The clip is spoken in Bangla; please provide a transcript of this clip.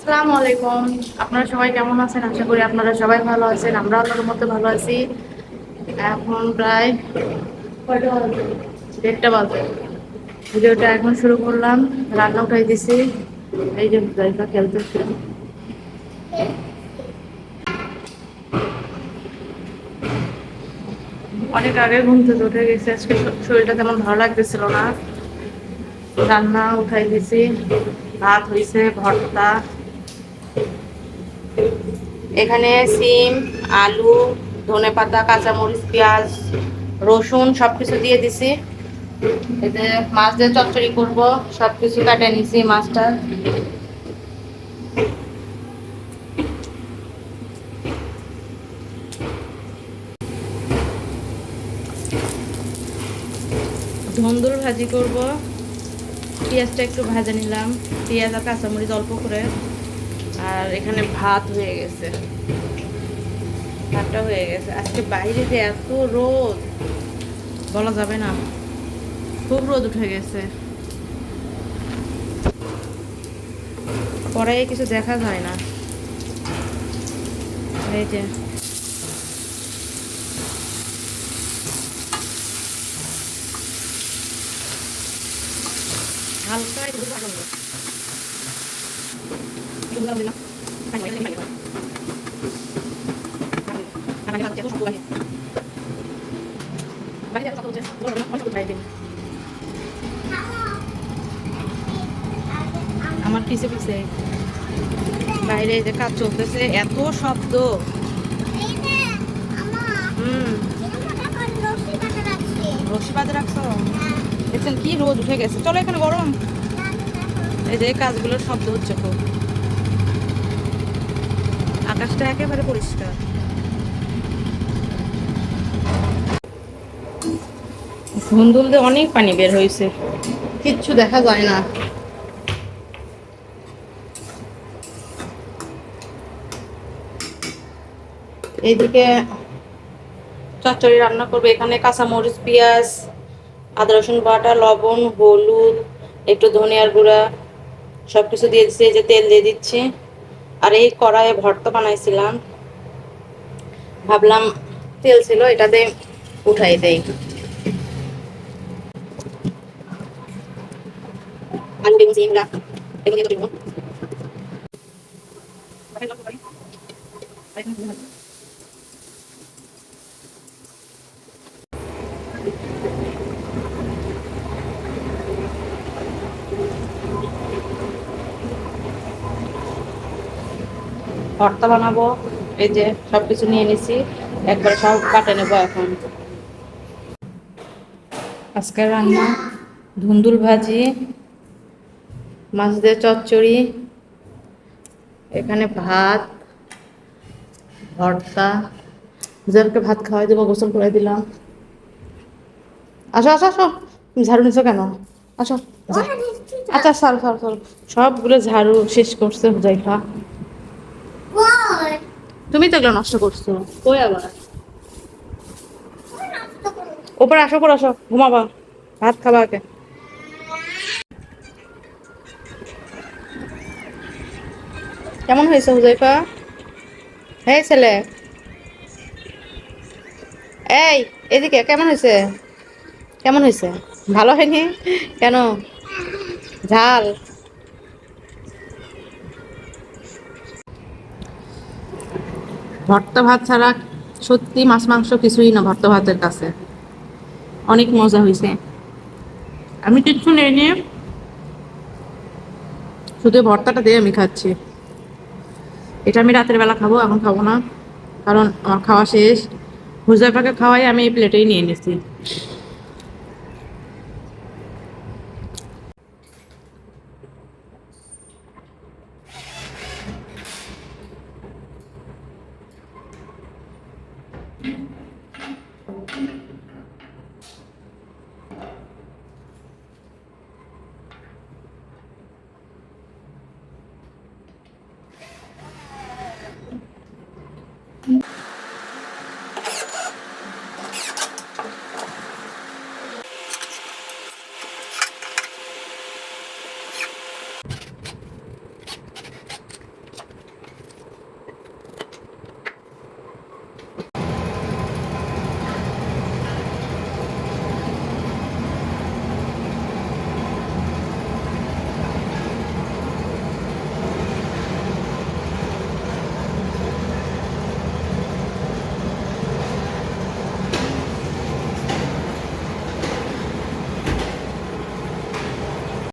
আসসালামু আলাইকুম। আপনারা সবাই কেমন আছেন? আশা করি আপনারা সবাই ভালো আছেন। আমরা আপনাদের মতো ভালো আছি। এখন প্রায়? দেড়টা বাজে। ভিডিওটা এখন শুরু করলাম। রান্না উঠাই দিছি। এই যে জায়গা খেলতেছে। অনেক আগে ঘুম থেকে উঠে গেছে। আজকে শরীরটা তেমন ভালো লাগতেছিল না। রান্না উঠাই দিছি। ভাত হইছে, ভর্তা। এখানে সিম, আলু ধনে পাতা কাঁচামরিচ, পেঁয়াজ, রসুন সব কিছু দিয়ে দিছি। এতে মাছ দিয়ে চচ্চড়ি করব সব কিছু কাটে নিছি মাছটা। ধন্দুর ভাজি করব। পেঁয়াজটা একটু ভাজা নিলাম। পেঁয়াজ আর কাঁচামরিচ অল্প করে। আর এখানে ভাত হয়ে গেছে। ভাতটা হয়ে গেছে। আজকে বাইরে যে এত রোদ, বলা যাবে না। খুব রোদ উঠে গেছে। পরে কিছু দেখা যায় না। এই যে। হালকা একটু দিলাম। আমার পিছে পিছে বাইরে যে কাজ চলতেছে, এত শব্দ। কি রোদ উঠে গেছে। চলো এখানে গরম। এই যে কাজগুলোর শব্দ হচ্ছে খুব। আকাশটা একেবারে পরিষ্কার। ধুন্দুল দিয়ে অনেক পানি বের হয়েছে। কিচ্ছু দেখা যায় না। এইদিকে চচ্চড়ি রান্না করবে। এখানে কাঁচামরিচ পেঁয়াজ আদা রসুন বাটা লবণ হলুদ একটু ধনিয়ার গুঁড়া সব কিছু দিয়ে দিচ্ছি এই যে তেল দিয়ে দিচ্ছি। আর এই কড়াইয়ে ভর্তা বানাইছিলাম। ভাবলাম তেল ছিল, এটাতে উঠাই দেই। আলু বেগুন সিমলা এগুলো ভর্তা বানাবো, এই যে সব কিছু নিয়ে নিছি, একবার সব কাটে নেব এখন। আজকের রান্না, ধুন্দুল ভাজি, মাছ দিয়ে চচ্চড়ি, এখানে ভাত, ভর্তা। হুজারকে ভাত খাওয়াই দেবো, গোসল করে দিলাম। আসো আসো আসো। ঝাড়ু নিছো কেন? আসো। আচ্ছা সর সর সর। সবগুলো ঝাড়ু শেষ করছে হুজাইফা। তুমি তো এগুলো নষ্ট করছ। কই আবার? ওপরে আসো পর আসো, ঘুমাবা। ভাত খাবা আগে। কেমন হয়েছে হুজাইফা? এই ছেলে। এই, এদিকে কেমন হয়েছে? কেমন হয়েছে? ভালো হয়নি? কেন? ঝাল। ভর্তা ভাত ছাড়া সত্যি মাছ, মাংস কিছুই না ভর্তা ভাতের কাছে। অনেক মজা হয়েছে আমি কিচ্ছু নিয়ে শুধু ভর্তাটা দিয়ে আমি খাচ্ছি। এটা আমি রাতের বেলা খাব, এখন খাব না। কারণ আমার খাওয়া শেষ। হুজাইফাকে খাওয়াই আমি এই প্লেটেই নিয়ে নিছি।